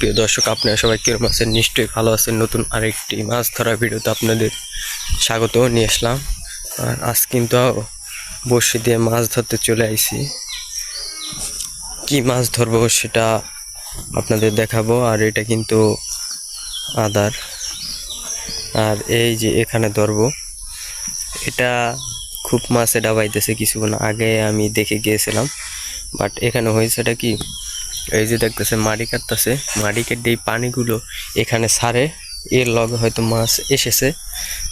প্রিয় দর্শক, আপনারা সবাই কিরম আছেন? নিশ্চয়ই ভালো আছেন। নতুন আরেকটি মাছ ধরা ভিডিওতে আপনাদের স্বাগত নিয়ে আসলাম। আর আজ কিন্তু বড়শি দিয়ে মাছ ধরতে চলে আইছি। কি মাছ ধরবো সেটা আপনাদের দেখাবো। আর এটা কিন্তু আদার। আর এই যে এখানে ধরবো, এটা খুব মাছে ডাবাইতেছে কিছুক্ষণ আগে আমি দেখে গিয়েছিলাম। বাট এখানে হয়েছেটা কি? এই যে দেখতেছে মাটি কাটতেছে। মাটি কেটে এই পানিগুলো এখানে সারে। এর লগে হয়তো মাছ এসেছে,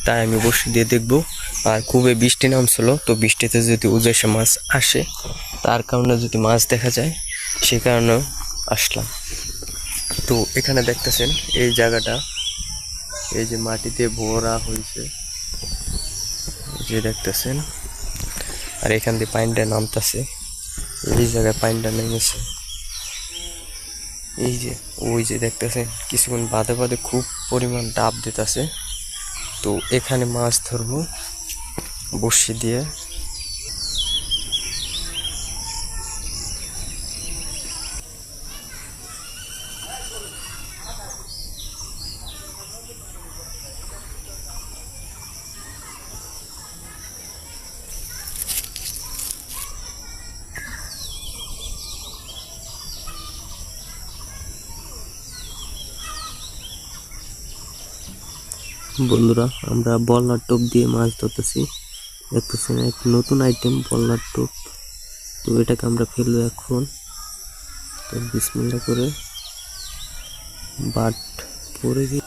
তাই আমি বসে দিয়ে দেখব। আর খুবই বৃষ্টি নামছিল, তো বৃষ্টিতে যদি উজেসে মাছ আসে, তার কারণে যদি মাছ দেখা যায়, সে কারণেও আসলাম। তো এখানে দেখতেছেন, এই জায়গাটা, এই যে মাটিতে ভরা হয়েছে। যে দেখতেছেন, আর এখান দিয়ে পানিটা নামতেছে। এই জায়গায় পানিটা নেমেছে। এই যে, ওই যে দেখতেছেন, কিছুক্ষণ বাদে বাদে খুব পরিমাণ ডাব দিতেছে। তো এখানে মাছ ধরবো বসি দিয়ে। বন্ধুরা, আমরা বল্লার টোপ দিয়ে মাছ ধরতেছি। দেখতেছেন এক নতুন আইটেম বল্লার টোপ। তো এটাকে আমরা ফেলব এখন। তো বিসমিল্লা করে বাট পরে গিয়ে